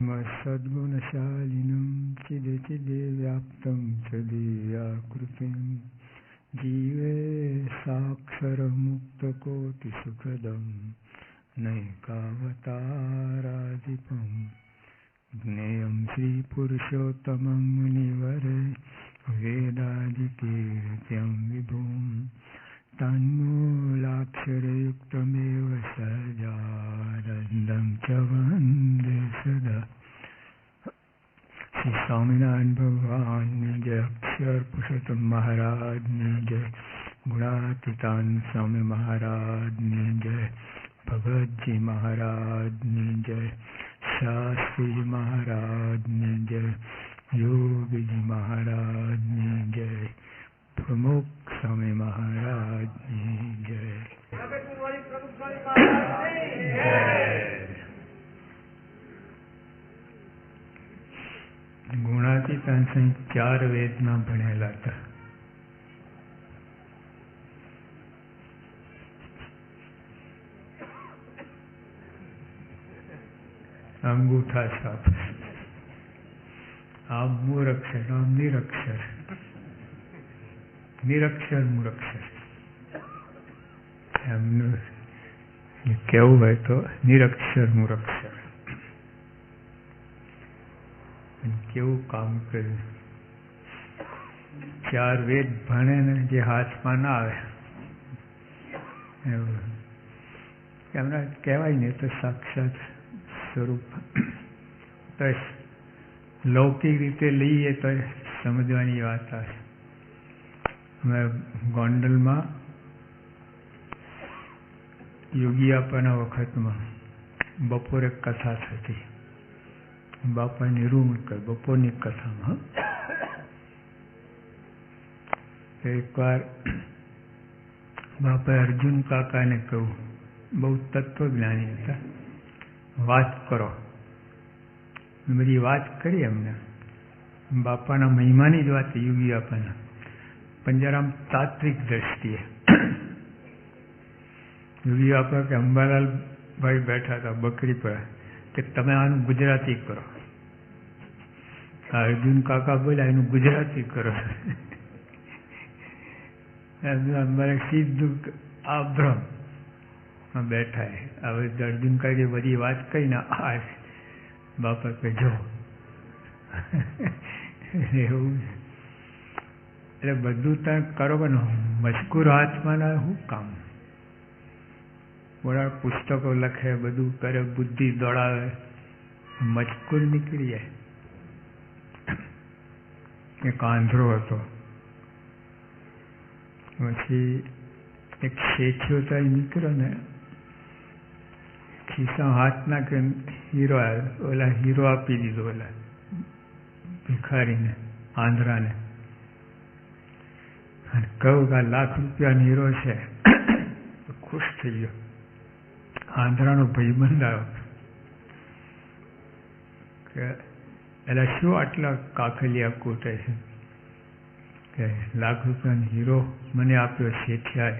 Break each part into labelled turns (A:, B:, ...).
A: મસદ્ગુણશાલિનમ ચિદે ચિદે વ્યાપ્તમ ચદીયા કૃપિમ જીવે સાક્ષર મુક્ત કોટિ સુખદમ નૈકાવતારાધિપમ જ્ઞેયમ શ્રી પુરુષોત્તમં મુનિવરે વેદાદિકીર્ત્યમ વિભુમ तन्मूलाक्षरयुक्तमेव सजानन्दं च वन्दे सदा श्री स्वामिनारायण भगवान जय अक्षर पुरुषोत्तम महाराज जय गुणातीतान स्वामी महाराज जय भगत जी महाराज जय शास्त्री जी महाराज जय योगी जी સ્વામી મહારાજની જય. ગુણાતીતાંશ ચાર વેદમાં ભણેલા હતા. અંગૂઠા સાપ. આમ મૂળ અક્ષર આમ નિરક્ષર નિરક્ષર મૂરક્ષર. એમનું કેવું હોય તો નિરક્ષર મૂરક્ષર. કેવું કામ કર્યું? ચાર વેદ ભણે ને જે હાથમાં ના આવે. એમના કહેવાય ને તો સાક્ષાત સ્વરૂપ. તો લૌકિક રીતે લઈએ તો સમજવાની વાત આવે. ગોંડલમાં યોગી આપવાના વખતમાં બપોરે કથા થતી. બાપાની રૂમ બપોરની કથામાં એકવાર બાપાએ અર્જુન કાકાને કહ્યું, બહુ તત્વજ્ઞાની હતા. વાત કરો. બધી વાત કરી એમને. બાપાના મહિમાની જ વાત યોગી બાપાના પણ જરા તાત્વિક દ્રષ્ટિએ. યોગી આપ્યો કે અંબાલાલ ભાઈ બેઠા હતા બકરી પર કે તમે આનું ગુજરાતી કરો. અર્જુન કાકા બોલ્યા એનું ગુજરાતી કરો. અમારે સીધું આભ્રમ બેઠા હવે અર્જુન કાકે બધી વાત કહી ને. આ બાપા કે જો. એવું એટલે બધું તમે કરો કે મજકૂર હાથમાં ના શું કામ? બોલા પુસ્તકો લખે, બધું કરે, બુદ્ધિ દોડાવે, મજકૂર નીકળી જાય. એક આંધળો હતો. પછી એક શેઠિયો ત્યાં નીકળ્યો ને ખિસ્સા હાથ નાખે હીરો આવ્યો. ઓલા હીરો આપી દીધો ઓલા ભિખારીને આંધ્રાને અને કહું કે આ લાખ રૂપિયાનો હીરો છે. ખુશ થઈ ગયો. આંધ્રાનો ભાઈબંધ આવ્યો કે એટલે શું આટલા કાકલિયા કોટે છે? કે લાખ રૂપિયાનો હીરો મને આપ્યો શેઠિયાએ.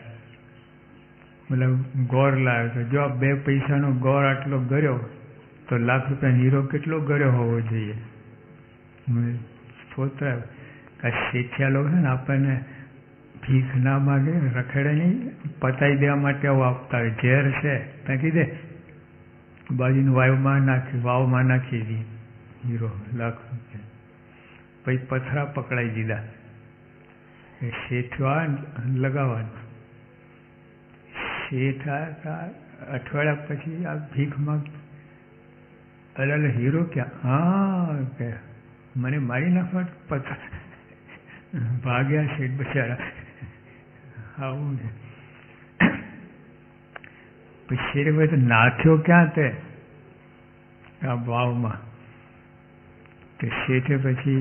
A: મતલબ ગોર લાવ્યો તો જો આ બે પૈસાનો ગોર આટલો ગર્યો, તો લાખ રૂપિયાનો હીરો કેટલો ગર્યો હોવો જોઈએ? સ્તોત્ર કે શેઠિયા લોકો છે ને આપણને ભીખ ના માગે, રખડે નહીં પતાવી દેવા માટે આવું આપતા હોય. ઝેર છે. ત્યાં દે બાજુની વાયુમાં નાખી વાવમાં નાખી દી. હીરો, લાખ પછી પથરા પકડાઈ દીધા. એ શેઠવા લગાવવાનું. શેઠ અઠવાડિયા પછી આ ભીખ માંગ અરે, હીરો ક્યાં? હા, કે મને મારી નાખવા પથરા ભાગ્યા શેઠ બચારા. આવું છે પછી શેઠ ભાઈ તો નાખ્યો ક્યાં તે આ વાવમાં કે શેઠે પછી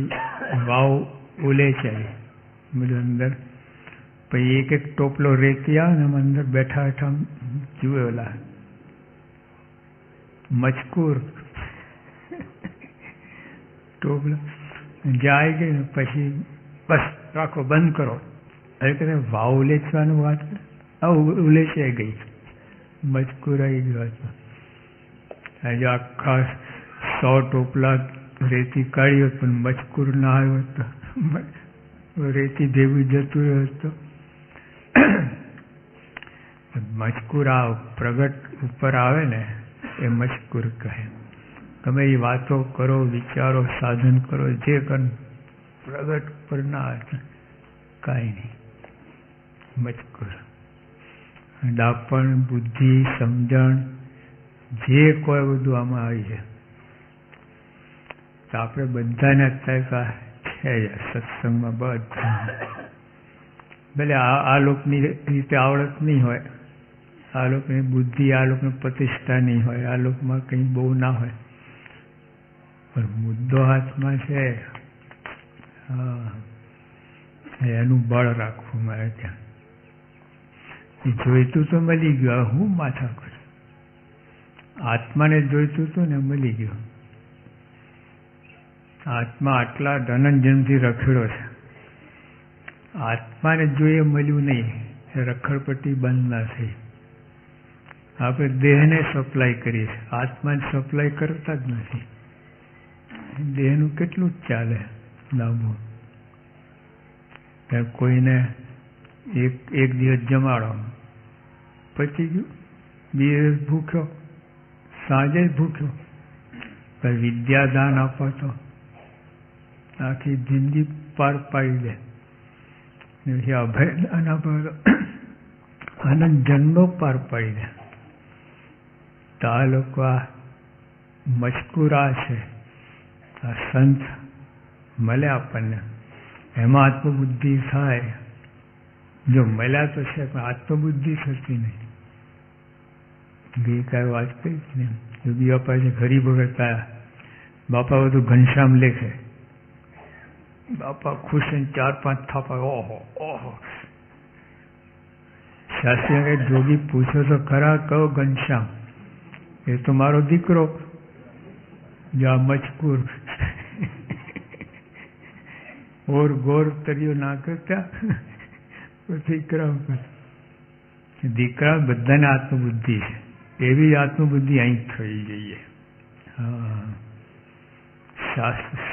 A: વાવ ઉલે ચાલી બધું અંદર પછી એક એક ટોપલો રેતી આવે ને અંદર બેઠા બેઠા જુએ ઓલા મજકૂર ટોપલો જાય ગઈ ને પછી બસ રાખો બંધ કરો અરે કે વાવ ઉલેચવાનું વાત આ ઉલેચાઈ ગઈ મજકૂર આવી ગયો હતો આજે આખા સો ટોપલા રેતી કાઢ્યો પણ મજકૂર ના આવ્યો હતો રેતી ભેગું જતું રહ્યો તો મજકૂર આ પ્રગટ ઉપર આવે ને એ મજકૂર કહે તમે એ વાતો કરો વિચારો સાધન કરો જે કર પ્રગટ ઉપર ના આવે કાંઈ નહીં મજકૂર ડાપણ, બુદ્ધિ, સમજણ, જે કોઈ બધું આમાં આવી છે. તો આપણે બધાને અત્યારે છે સત્સંગમાં બધા. ભલે આ લોકની રીતે આવડત નહીં હોય, આ લોકોની બુદ્ધિ, આ લોકોની પ્રતિષ્ઠા નહીં હોય, આ લોકમાં કંઈ બહુ ના હોય. પણ મુદ્દો હાથમાં છે. એનું બળ રાખવું મારે ત્યાં. જોઈતું તો મળી ગયું. હું માથા કરું? આત્માને જોઈતું હતું ને મળી ગયું. આત્મા આટલા ધનંજનથી રખેડો છે. આત્માને જોઈએ મળ્યું નહીં. રખડપટ્ટી બંધ ના થઈ. આપણે દેહને સપ્લાય કરીએ છીએ. આત્માને સપ્લાય કરતા જ નથી. દેહનું કેટલું જ ચાલે લાંબુ. કોઈને એક એક દિવસ જમાડો. પછી ગયું બે ભૂખ્યો, સાંજે ભૂખ્યો, પણ વિદ્યાદાન આપો તો આખી જિંદગી પાર પાડી દે અભયદાન આપો તો આનંદ જન્મો પાર પાડી દે તો આ છે. આ સંત મળે આપણને. એમાં આત્મબુદ્ધિ થાય. જો મળ્યા તો છે, પણ આત્મબુદ્ધિ થતી નહીં. ગઈકાલે વાત કરી ને યોગી બાપા છે ઘરી ભગત આવ્યા બાપા બધું ઘનશ્યામ લેખે બાપા ખુશ થઈને ચાર પાંચ થાપા ઓહો ઓહો શાસ્ત્રી કે જોગી પૂછો તો ખરા કયો ઘનશ્યામ એ તો મારો દીકરો જો આ મજકૂર ઓર ગોર તરીઓ ના કરતા દીકરા દીકરા બધાને આત્મબુદ્ધિ છે એવી આત્મબુદ્ધિ અહીં થઈ જઈએ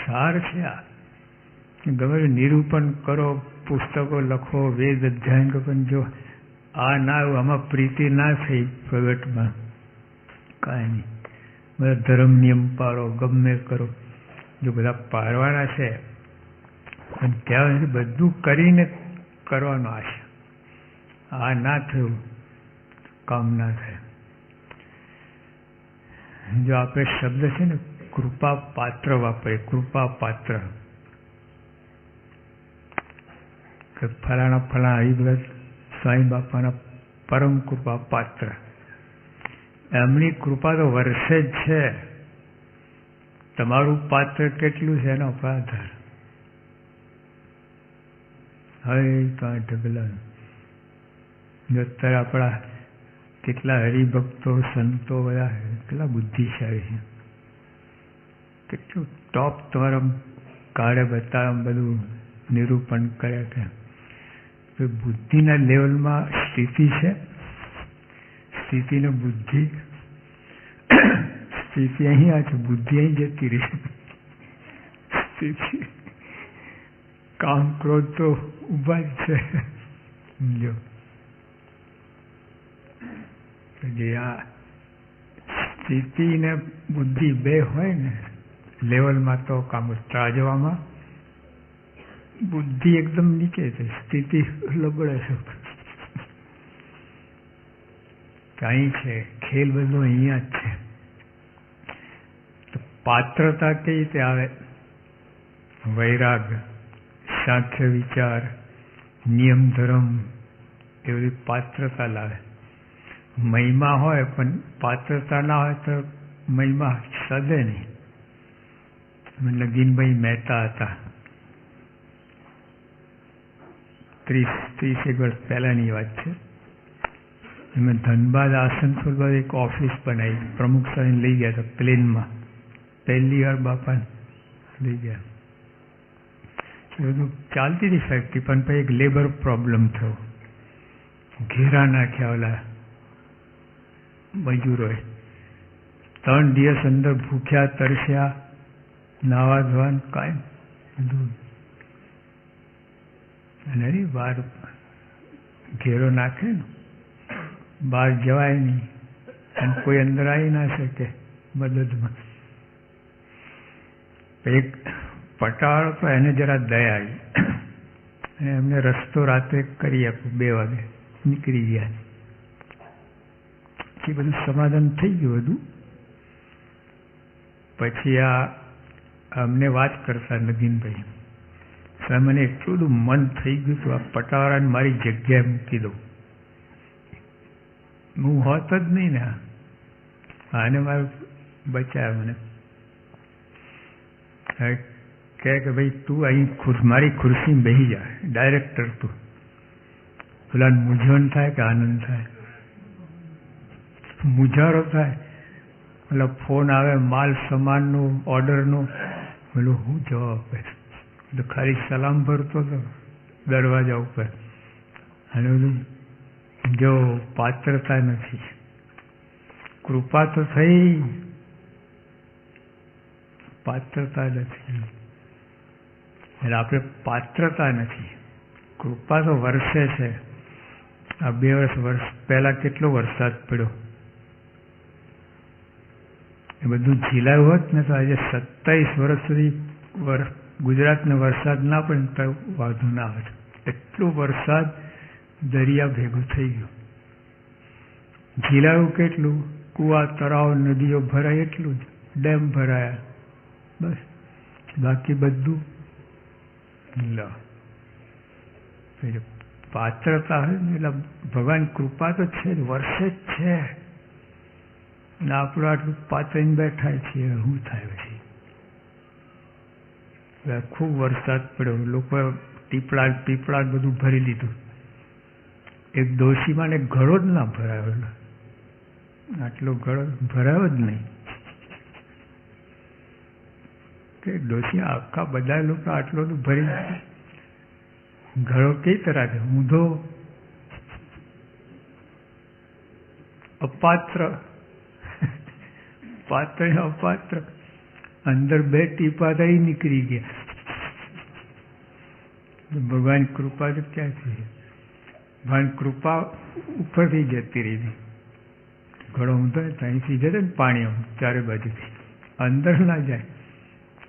A: સાર છે આ? ગમે નિરૂપણ કરો, પુસ્તકો લખો, વેદ અધ્યયન કરો, પણ જો આ ના આમાં પ્રીતિ ના થઈ પ્રગટમાં. કાંઈ નહીં. બધા ધર્મ નિયમ પાળો, ગમે કરો. જો બધા પાળવાના છે અને ત્યાં બધું કરીને કરવાનો આશે. આ ના થયું, કામ ના થાય. જો આપણે શબ્દ છે ને કૃપા પાત્ર વાપરીએ કૃપા પાત્ર કે ફલાણા ફલાણા હરિભગત સ્વામી બાપાના પરમ કૃપા પાત્ર એમની કૃપા તો વર્ષે જ છે. તમારું પાત્ર કેટલું છે એનો આધાર હવે કાં ઢગલા. જો અત્યારે આપણા કેટલા હરિભક્તો, સંતો બધા કેટલા બુદ્ધિશાળી છે. કેટલું ટોપ તમારા કાળે બતાવ બધું નિરૂપણ કર્યા કે બુદ્ધિના લેવલમાં સ્થિતિ છે. સ્થિતિને બુદ્ધિ. સ્થિતિ અહીંયા છે, બુદ્ધિ અહીં જતી રહી સ્થિતિ. કામ ક્રોધ તો ઊભા જ છે. સમજો જે આ સ્થિતિ ને બુદ્ધિ બે હોય ને લેવલમાં તો કામ ત્રાજવામાં બુદ્ધિ એકદમ નીચે છે, સ્થિતિ લબડે છે. કાંઈ છે, ખેલ બધો અહીંયા જ છે. પાત્રતા કઈ રીતે આવે? વૈરાગ, સાંખ્ય વિચાર, નિયમ ધર્મ એ બધી પાત્રતા લાવે. મહિમા હોય, પણ પાત્રતા ના હોય તો મહિમા સદે નહીં. લગીનભાઈ મહેતા હતા. ત્રીસ ત્રીસ એક વર્ષ પહેલાંની વાત છે. એમાં ધનબાદ આસનસોલ બાદ એક ઓફિસ બનાવી. પ્રમુખ સાહેબ લઈ ગયા હતા પ્લેનમાં. પહેલી વાર બાપા લઈ ગયા. બધું ચાલતી હતી ફેક્ટરી પણ પછી એક લેબર પ્રોબ્લેમ થયો. ઘેરા નાખ્યા ઓલા મજૂરોએ ત્રણ દિવસ અંદર ભૂખ્યા, તરસ્યા નાવા ધોવાનું કાંઈ બધું. અને બહાર ઘેરો નાખે ને, બહાર જવાય નહીં. અને કોઈ અંદર આવી ના શકે મદદમાં. એક પટાળો તો એને જરા દયા આવી. અને એમને રસ્તો રાતે કરી આપ્યો બે વાગે. નીકળી ગયા. પછી બધું સમાધાન થઈ ગયું હતું. પછી આ અમને વાત કરતા નગીનભાઈ, સાહેબ, મને એટલું બધું મન થઈ ગયું હતું, આ પટાવાળાને મારી જગ્યાએ મૂકી દઉં. હું હોત જ નહીં ને આને મારું બચાવ્યા મને. કહે કે ભાઈ, તું અહીં મારી ખુરશી બેસી જા, ડાયરેક્ટર તું. પેલા મૂંઝવણ થાય કે આનંદ થાય? મૂંઝારો થાય. મતલબ ફોન આવે, માલ સામાનનું, ઓર્ડરનો. બોલું, હું જવાબ આપે ખાલી સલામ ભરતો હતો, દરવાજા ઉપર. અને બધું જો પાત્રતા નથી. કૃપા તો થઈ. પાત્રતા નથી. એટલે આપણે પાત્રતા નથી. કૃપા તો વરસે છે. આ બે વર્ષ વર્ષ પહેલાં કેટલો વરસાદ પડ્યો? એ બધું ઝીલાયું હોત ને તો આજે સત્તાવીસ વર્ષ સુધી ગુજરાતને વરસાદ ના પડે તો વાંધો ના આવે. એટલું વરસાદ દરિયા ભેગું થઈ ગયું. ઝીલાયું કેટલું? કુવા, તળાવ, નદીઓ ભરાય એટલું જ. ડેમ ભરાયા. બસ. બાકી બધું લ. પાત્રતા હોય ને એટલે ભગવાન કૃપા તો છે જ, વર્ષે જ છે. ને આપણું આટલું પાત્રીને બેઠા છીએ શું થાય પછી? ખૂબ વરસાદ પડ્યો. લોકો પીપળા પીપળા બધું ભરી લીધું. એક ડોશીમાં ઘડો જ ના ભરાયો. આટલો ઘડો ભરાયો જ નહીં. કે ડોશી આખા બધા લોકો આટલો તો ભરી ઘડો કઈ તરા છે ઊંધો? અપાત્ર? પાત્ર, અપાત્ર. અંદર બે ટીપા થઈ નીકળી ગયા. ભગવાન કૃપા તો ક્યાંથી ભગવાન કૃપા ઉપરથી જતી રહી ઘણો ઊંધો ત્યાંથી જતો ને પાણી આમ ચારે બાજુથી અંદર ના જાય.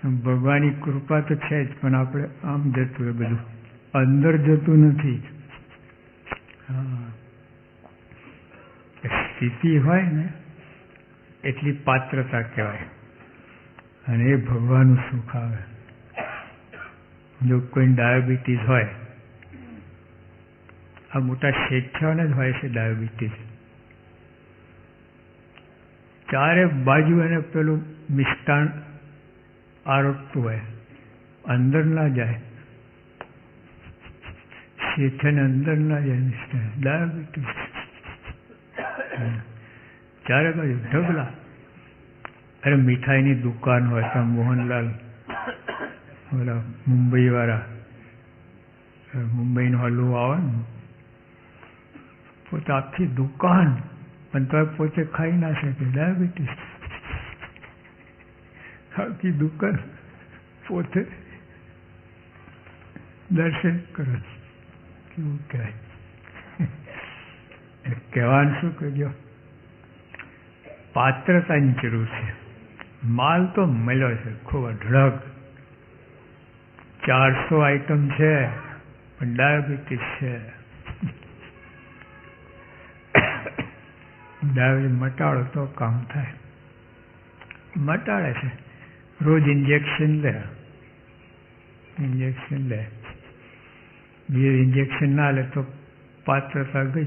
A: ભગવાનની કૃપા તો છે જ, પણ આપણે આમ જતું એ બધું. અંદર જતું નથી. સ્થિતિ હોય ને એટલી પાત્રતા કહેવાય. અને એ ભગવાનનું સુખ આવે જો કોઈ ડાયાબિટીસ હોય, આ મોટા શેઠિયાઓને જ હોય છે ડાયાબિટીસ. ચારે બાજુ એને પેલું મિષ્ટાન આરોપતું હોય, અંદર ના જાય. શેઠિયાને અંદર ના જાય મિષ્ટાન. ડાયાબિટીસ. ચારે બાજુ ઢગલા. અરે મીઠાઈની દુકાન હોય તો મોહનલાલ, ઓલા મુંબઈ વાળા મુંબઈનો હલવો આવે ને. પોતે આખી દુકાન, પણ તો પોતે ખાઈ ના શકે. ડાયાબિટીસ. આખી દુકાન પોતે દર્શન કરો. કેવું કહેવાય? કહેવાનું શું કરજો પાત્રતાની જરૂર છે. માલ તો મળ્યો છે, ખૂબ અઢળક. ચારસો આઈટમ છે, પણ ડાયાબિટીસ છે. ડાયાબિટીસ મટાડો તો કામ થાય. મટાડે છે. રોજ ઇન્જેક્શન લે. ઇન્જેક્શન લે. બીજું ઇન્જેક્શન ના લે તો પાત્રતા ગઈ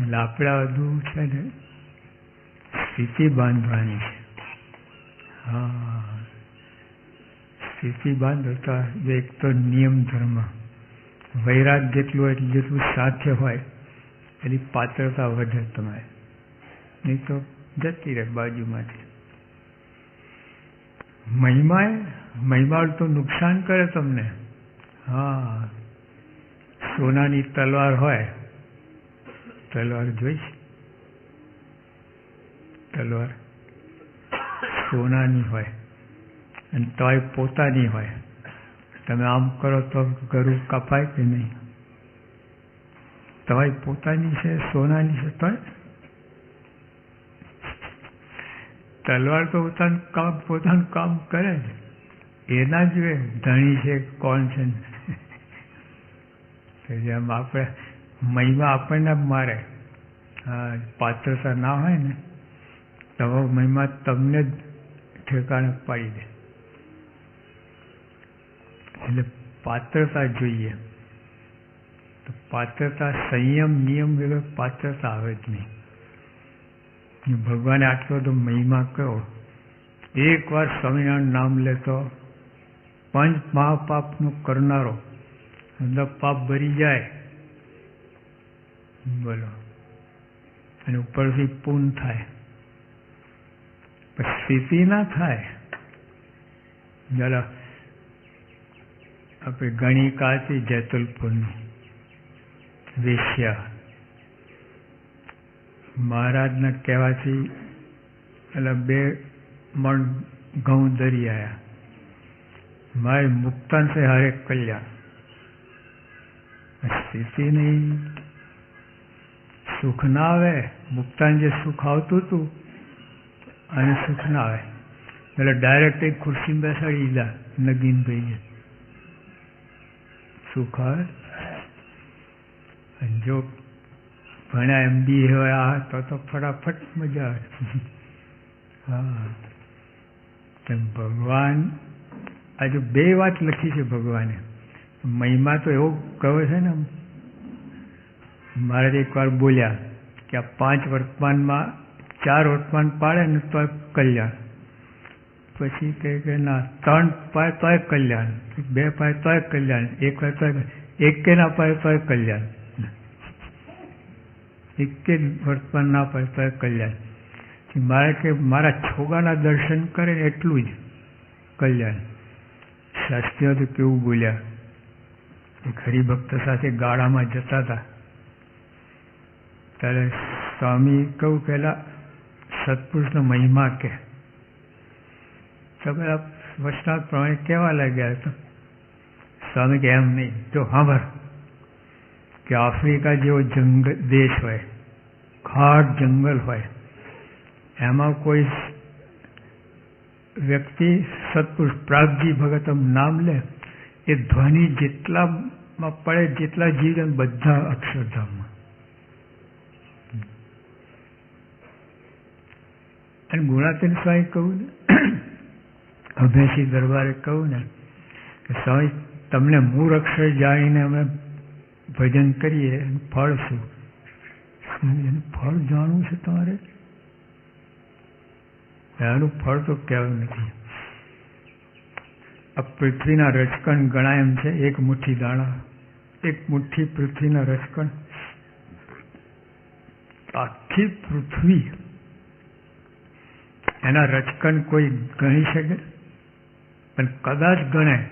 A: એટલે આપણે બધું છે ને, સ્થિતિ બાંધવાની છે. હા. સ્થિતિ બાંધતા એક તો નિયમ ધર્મ. વૈરાગ જેટલું એટલું જેટલું સાથે હોય, એની પાત્રતા વધે તમારે. નહીં તો જતી રહે બાજુમાંથી. મહિમાએ મહિમા તો નુકસાન કરે તમને. હા. સોનાની તલવાર હોય તલવાર જોઈશ. તલવાર સોનાની હોય અને તોય પોતાની હોય. તમે આમ કરો તો ગરું કપાય કે નહીં? તોય પોતાની છે, સોનાની છે, તોય? તલવાર તો પોતાનું કામ પોતાનું કામ કરે જ. એના જ ધણી છે, કોણ છે જેમ આપણે મહિમા આપણને મારે. પાત્રતા ના હોય ને, તો મહિમા તમને જ ઠેકાણે પાડી દે. એટલે પાત્રતા જોઈએ. તો પાત્રતા સંયમ, નિયમ વગર પાત્રતા આવે જ નહીં. ભગવાને આટલો તો મહિમા કયો એકવાર સ્વામિનારાયણ નામ લેતો, પંચ મહાપાપનું કરનારો, અંદર પાપ ભરી જાય બોલો. અને ઉપરથી પૂન થાય. સ્થિતિ ના થાય. જરા આપણે ગણિકા કાચી જૈતુલપુરની વેશ્યા મહારાજના કહેવાથી એટલે બે મણ ઘઉં ધરી આવ્યા મારે મુક્તાંશે હરેક કલ્યાણ સ્થિતિ નહીં. સુખ ના આવે મુક્તાન જે સુખ આવતું હતું અને સુખ ના આવે. એટલે ડાયરેક્ટ એક ખુરશીમાં બેસાડી દીધા, નગીનભાઈએ. સુખ આવે? જો ભણ્યા એમ બી હોય, આ તો તો ફટાફટ મજા આવે. હા. તેમ ભગવાન આજે બે વાત લખી છે ભગવાને. મહિમા તો એવો કહે છે ને મારે એકવાર બોલ્યા કે આ પાંચ વર્તમાનમાં ચાર વર્તમાન પાડે ને તો કલ્યાણ. પછી કહે કે ના, ત્રણ પાય તોય કલ્યાણ. બે પાય તોય કલ્યાણ. એક પાય તોય એક ના પાય તોય કલ્યાણ. એક વર્તમાન ના પાય તોય કલ્યાણ. મારે કે મારા છોગાના દર્શન કરે એટલું જ કલ્યાણ. શાસ્ત્રીઓ તો કેવું બોલ્યા એક હરિભક્ત સાથે ગાળામાં જતા હતા. ત્યારે સ્વામી કહું પહેલાં સત્પુરુષનો મહિમા કે. તમે પેલા વચનાથ પ્રમાણે કહેવા લાગ્યા તો, સ્વામી કે, એમ નહીં તો સાંભળ કે આફ્રિકા જેવો જંગલ દેશ હોય ખાટ જંગલ હોય, એમાં કોઈ વ્યક્તિ સત્પુરુષ પ્રાગજી ભગત નામ લે, એ ધ્વનિ જેટલામાં પડે, જેટલા જીવ બધા અક્ષરધામમાં. અને ગુણાતીન સ્વામી કહું ને, અભ્યાસી દરબારે કહું ને, કે સ્વામી, તમને મૂળ અક્ષર જાણીને અમે ભજન કરીએ ફળ શું? એનું ફળ જાણવું છે તમારે? એનું ફળ તો કહેવું નથી. આ પૃથ્વીના રચકણ ગણાય એમ છે, એક મુઠ્ઠી દાણા, એક મુઠ્ઠી પૃથ્વીના રચકણ આખી પૃથ્વી એના રચકણ કોઈ ગણી શકે? પણ કદાચ ગણે,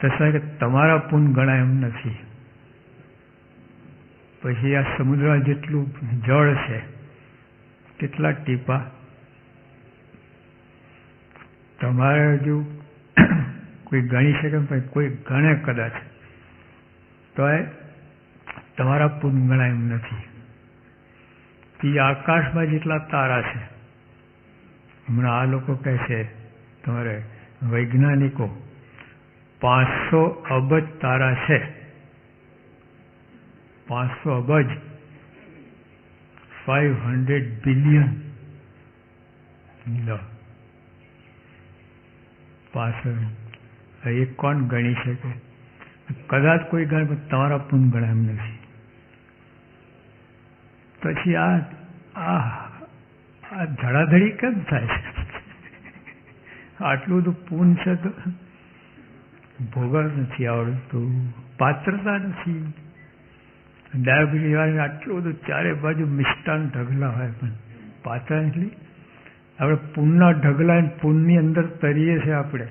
A: તો કે તમારા પૂન ગણાય એમ નથી. પછી આ સમુદ્ર જેટલું જળ છે, કેટલા ટીપા? તમારે હજુ કોઈ ગણી શકે? પણ કોઈ ગણે કદાચ. તો એ તમારા પૂન ગણાય એમ નથી. આકાશમાં જેટલા તારા છે હમણાં આ લોકો કહે છે, તમારે વૈજ્ઞાનિકો પાંચસો અબજ તારા છે. પાંચસો અબજ. ફાઈવ હંડ્રેડ બિલિયન પાછળ એ કોણ ગણી શકે? કદાચ કોઈ ગણે તમારા પૂન ગણાય એમ નથી. પછી આ આ આ ધડાધડી કેમ થાય? આટલું બધું પૂન છે તો ભોગળ નથી આવડતું, પાત્રતા નથી. ડાયાબિટીસ વાળાને આટલું બધું ચારે બાજુ મિષ્ટાન ઢગલા હોય પણ પાત્ર એટલે. આપણે પૂનના ઢગલા પૂનની અંદર તરીએ છે આપણે.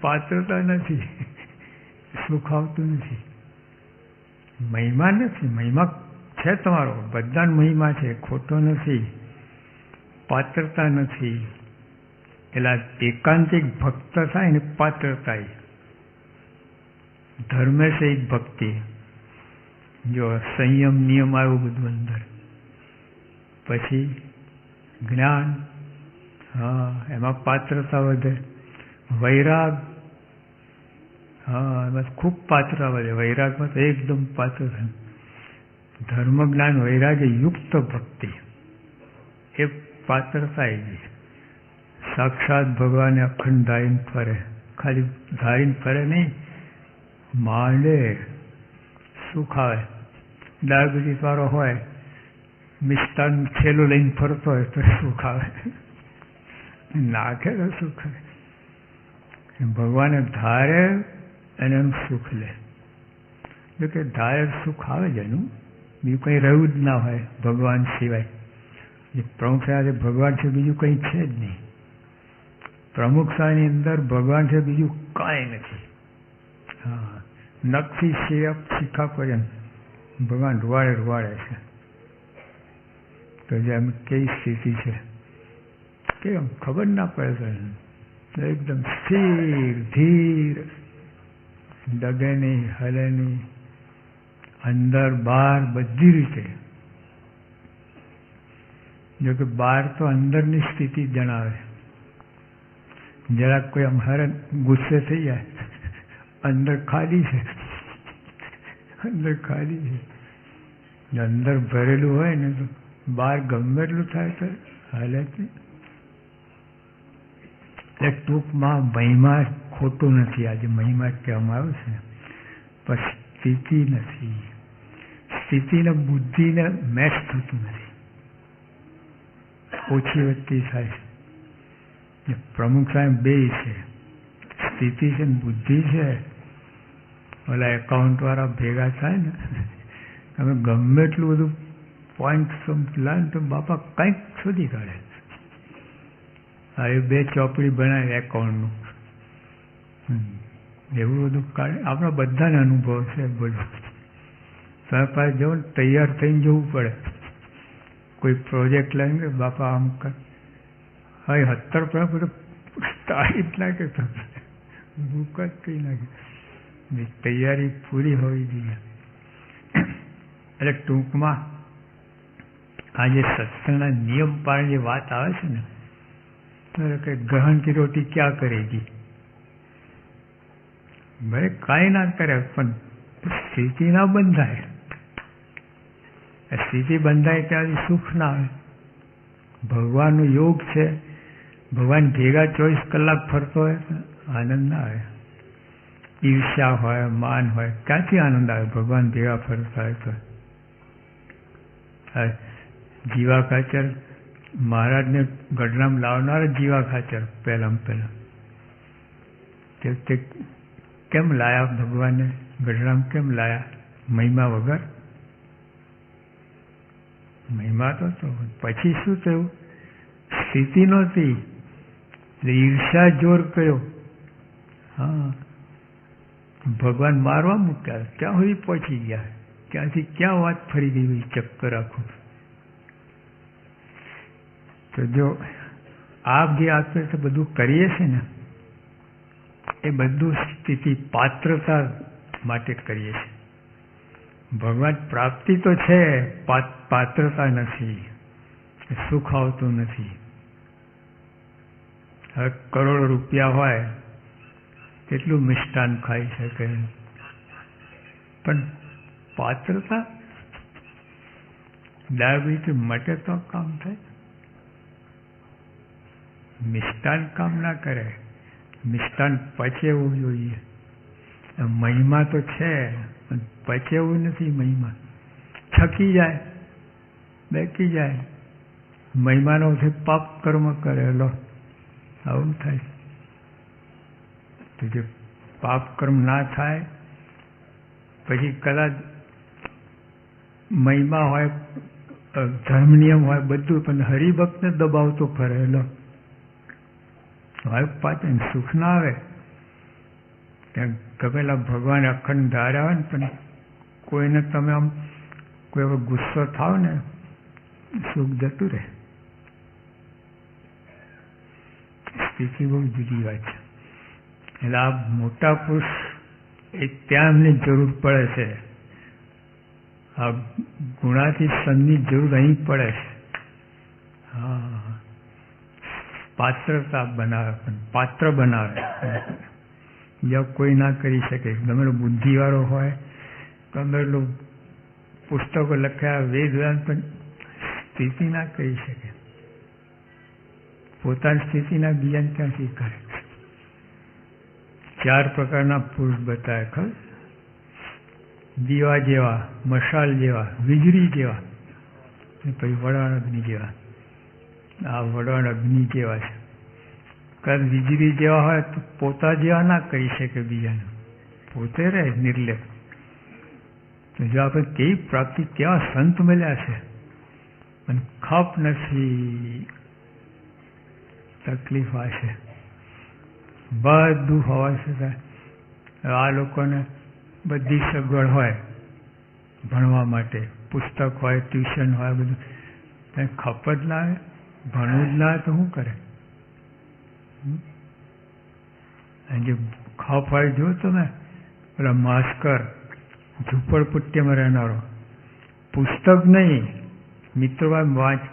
A: પાત્રતા નથી. સુખ આવતું નથી. મહિમા નથી. મહિમા છે તમારો. બધાને મહિમા છે. ખોટો નથી. પાત્રતા નથી. એટલે એકાંતિક ભક્ત થાય ને પાત્રતા ધર્મે છે ભક્તિ. જો સંયમ, નિયમ આવ્યું બધું અંદર. પછી જ્ઞાન. હા, એમાં પાત્રતા વધે. વૈરાગ. હા, એમાં ખૂબ પાત્રતા વધે. વૈરાગમાં તો એકદમ પાત્ર ધર્મ જ્ઞાન વૈરાગ્ય યુક્ત ભક્તિ. એ પાત્રતા એવી સાક્ષાત ભગવાને અખંડ ધારીને ફરે. ખાલી ધારીને ફરે નહીં માંડે સુખ આવે ડાયાબિટીસ વાળો હોય, મિષ્ટાન છેલ્લું લઈને ફરતો હોય તો સુખ આવે નાખે તો સુખ ભગવાને ધારે અને એનું સુખ લે. જો કે ધારે સુખ આવે જ એનું. બીજું કંઈ રહ્યું જ ના હોય ભગવાન સિવાય. જે પ્રમુખ સાથે ભગવાન છે બીજું કંઈ છે જ નહીં. પ્રમુખ શાહની અંદર ભગવાન છે બીજું કાંઈ નથી. હા નખથી શેપ શિખા પર્યંત ભગવાન રૂવાડે રૂવાડે છે. તો જેમ કેવી સ્થિતિ છે? કેમ? ખબર ના પડે તો એકદમ સ્થિર, ધીર ડગે નહીં હલે નહીં અંદર બહાર બધી રીતે. જો કે બહાર તો અંદરની સ્થિતિ જણાવે. જરાક કોઈ આમ હરે ગુસ્સે થઈ જાય. અંદર ખાલી છે. અંદર ખાલી છે. અંદર ભરેલું હોય ને તો બહાર ગમે એટલું થાય તો હાલત એટલે ટૂંકમાં મહિમા ખોટું નથી. આજે મહિમા કહેવામાં આવ્યું છે. પણ સ્થિતિ નથી. સ્થિતિને બુદ્ધિને મેચ થતું નથી. ઓછી વધતી થાય પ્રમુખ સાહેબ બે છે. સ્થિતિ છે ને બુદ્ધિ છે. ઓલા એકાઉન્ટવાળા ભેગા થાય ને, તમે ગમે એટલું બધું પોઈન્ટ લાવે તો બાપા કંઈક શોધી કાઢે. હવે બે ચોપડી બનાવી એકાઉન્ટનું એવું બધું કાઢે. આપણા બધાને અનુભવ છે બધું. તમે પાસે જવું તૈયાર થઈને જવું પડે. કોઈ પ્રોજેક્ટ લઈને બાપા આમ કર હવે હત્તર પણ તારીફ નાખે તો. ભૂખ જ કહી નાખે. તૈયારી પૂરી હોવી જોઈએ એટલે ટૂંકમાં આ જે સત્સંગના નિયમ પાળની વાત આવે છે ને તો કે ગ્રહણ કી રોટી ક્યાં કરેગી? ભલે કાંઈ ના કરે, પણ સ્થિતિ ના બંધાય. સ્થિતિ બંધાય ત્યાંથી સુખ ના આવે. ભગવાનનો યોગ છે. ભગવાન ભેગા ચોવીસ કલાક ફરતો હોય આનંદ ના આવે. ઈર્ષ્યા હોય, માન હોય, ક્યાંથી આનંદ આવે? ભગવાન ભેગા ફરતા હોય તો. જીવા ખાચર મહારાજને ગઢનામ લાવનાર જીવા ખાચર પહેલાં પહેલાં. તે કેમ લાયા ભગવાને ગઢરામ કેમ લાયા? મહિમા વગર? મહિમા તો પછી શું થયું? સ્થિતિ નહોતી. ઈર્ષા જોર કયો હા. ભગવાન મારવા મૂક્યા. ક્યાં સુધી પહોંચી ગયા? ક્યાંથી ક્યાં વાત ફરી ગઈ ચક્કર આખું? તો જો આપ જે આપે તો બધું કરીએ છે ને, એ બધું સ્થિતિ પાત્રતા માટે કરીએ છીએ. ભગવાન પ્રાપ્તિ તો છે પાત્રતા નથી, સુખ આવતું નથી. હવે કરોડ રૂપિયા હોય, કેટલું મિષ્ટાન ખાઈ શકે? પણ પાત્રતા? ડાયાબિટીસ માટે તો કામ થાય. મિષ્ટાન કામ ના કરે. મિષ્ટાન પચેવું જોઈએ. મહિમા તો છે પચેવું નથી મહિમા. થકી જાય, બેકી જાય. મહિમાનો પાપ કર્મ કરેલો આવું થાય. તો જે પાપ કર્મ ના થાય, પછી કદાચ મહિમા હોય ધર્મ નિયમ હોય, બધું, પણ હરિભક્તને દબાવતો ફરેલો હવે પાછળ સુખ ના આવે. ત્યાં ભગવાન અખંડ ધાર્યા હોય ને, પણ કોઈને તમે આમ કોઈ હવે ગુસ્સો થાવ ને, સુખ જતું રહે. સ્થિતિ બહુ જુદી વાત છે. એટલે આ મોટા પુરુષ એ ત્યાં એમને જરૂર પડે છે. આ ગુણાથી સંતની જરૂર અહીં પડે છે. હા. પાત્રતા બનાવે પણ, પાત્ર બનાવે. બીજા કોઈ ના કરી શકે. ગમે બુદ્ધિવાળો હોય, ગમે પુસ્તકો લખ્યા વેદવેદાંત પણ સ્થિતિ ના કરી શકે. પોતાની સ્થિતિના બીજાને ક્યાંથી કરે? ચાર પ્રકારના પુરુષ બતાવે, ખબર? દીવા જેવા, મશાલ જેવા, વીજળી જેવા પછી વડવાણ અગ્નિ જેવા. આ વડવાણ અગ્નિ જેવા છે? કારણ વીજળી જેવા હોય તો પોતા જેવા ના કહી શકે બીજાને. પોતે રહે નિર્લેપ. તો જો આપણે કેવી પ્રાપ્તિ, કેવા સંત મળ્યા છે અને ખપ નથી, તકલીફ આ છે. બધું હોવા છતાં આ લોકોને બધી સગવડ હોય ભણવા માટે, પુસ્તક હોય, ટ્યુશન હોય, બધું. ખપ જ ના ભણવું જ ના તો શું કરે? જે ખપ હોય જો તમે, પેલા માસ્કર ઝૂંપડપટ્ટીમાં રહેનારો. પુસ્તક નહીં, મિત્રો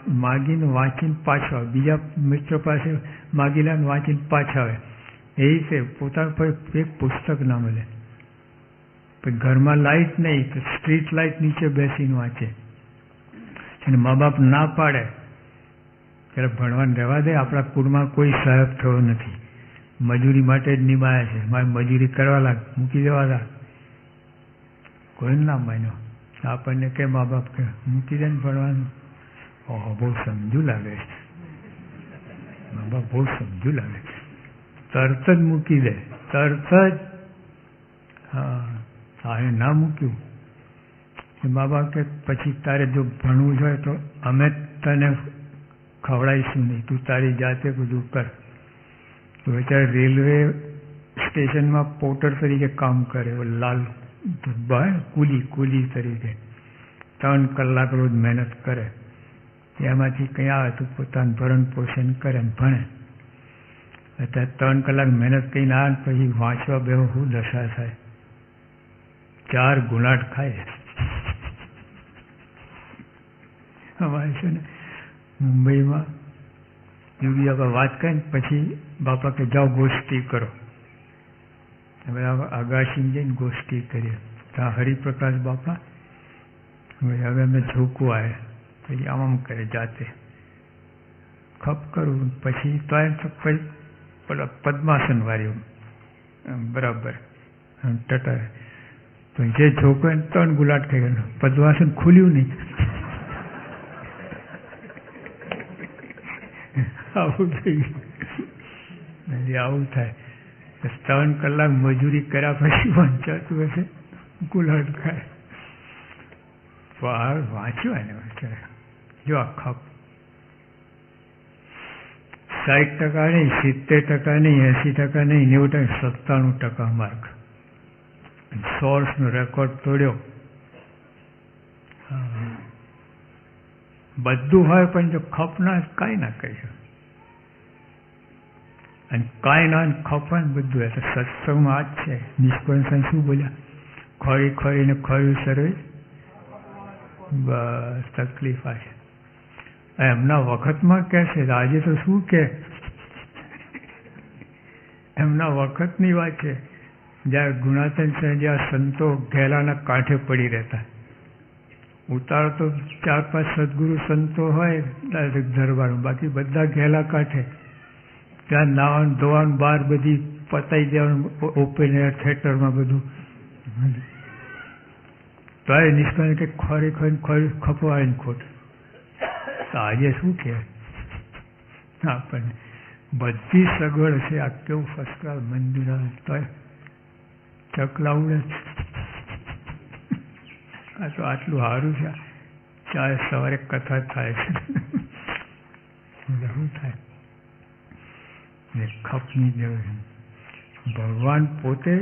A: માગીને વાંચીને પાછો આવે. બીજા મિત્રો પાસે માગી લે વાંચીને પાછા આવે. એ રીતે પોતાના પર એક પુસ્તક ના મળે. પછી ઘરમાં લાઇટ નહીં, તો સ્ટ્રીટ લાઇટ નીચે બેસીને વાંચે. અને મા બાપ ના પાડે ત્યારે ભણવાને રહેવા દે, આપણા કુળમાં કોઈ સહાયક થયો નથી. મજૂરી માટે જ નિમાયા છે. મારે મજૂરી કરવા લાગ, મૂકી દેવા લાગ. કોઈ ના માન્યો. આપણને કે મા બાપ કે, મૂકી દે ને ભણવાનું. ઓહો, બહુ સમજુ લાગે છે. મા બાપ બહુ સમજુ લાગે છે. તરત જ મૂકી દે. તરત જ. હા, તારે ના મૂક્યું. એ મા બાપ કે, પછી તારે જો ભણવું જોઈએ તો અમે તને ખવડાવીશું નહીં તું તારી જાતે બધું કર તો અત્યારે રેલવે સ્ટેશનમાં પોર્ટર તરીકે કામ કરે લાલ કુલી કુલી તરીકે ત્રણ કલાક રોજ મહેનત કરે એમાંથી કંઈ આવે તો પોતાનું ભરણ પોષણ કરે ને ભણે અત્યારે ત્રણ કલાક મહેનત કરીને આવે પછી વાંચવા બેહો શું દશા થાય ચાર ગુલાટ ખાય અમારે છે ને મુંબઈમાં એવી આપણે વાત કરી ને પછી બાપા કે જાઓ ગોષ્ઠી કરો હવે આગાશી જઈને ગોષ્ઠી કરીએ. ત્યાં હરિપ્રકાશ બાપા. હવે અમે ઝૂકવા આવે પછી આમ આમ કરે જાતે. ખપ કરું, પછી તો એમ તો પછી પેલા પદ્માસન વાળ્યું. બરાબર. ટટા તો જે ઝોકો એને ત્રણ ગુલાટ થઈ ગયો. પદ્માસન ખુલ્યું નહીં. આવું થઈ આવું થાય. ત્રણ કલાક મજૂરી કર્યા પછી વંચાતું હશે ગુલાટ ખાય. વાંચ્યું એને જો આખા સાઠ ટકા નહીં, સિત્તેર ટકા નહીં, એંસી ટકા નહીં નેવું ટકા સત્તાણું ટકા માર્ક. સોર્સનો રેકોર્ડ તોડ્યો. બધું હોય પણ જો ખપ ના કાંઈ ના કહી શકે. અને કાંઈ ના ખપ બધું એટલે સત્સંગમાં આ જ છે નિષ્કર્ષ શું બોલ્યા ખોરી ખોરીને ખોર્યું સર્વિસ બસ તકલીફ આ છે એમના વખતમાં કે છે આજે તો શું કે એમના વખતની વાત છે જ્યારે ગુણાતન છે જ્યાં સંતો ઘેલાના કાંઠે પડી રહેતા ઉતાર તો ચાર પાંચ સદગુરુ સંતો હોય દરબારમાં દરબાર બાકી બધા ઘેલા કાંઠે ત્યાં નાવાનું ધોવાનું બહાર બધી પતાઈ દેવાનું ઓપન એર થિયેટરમાં બધું. તો એ નિષ્કાળ કે ખોરી ખોરી ખોરી ખપવાય ખોટ. તો આજે શું કે? આપણને બધી સગવડ છે, આ કેવું ફર્સ્ટ ક્લાસ મંદિર તો ચકલા ઉડે આ તો આટલું સારું છે. ચાલે સવારે કથા થાય છે. શું થાય? ને ખપની જરૂર ભગવાન પોતે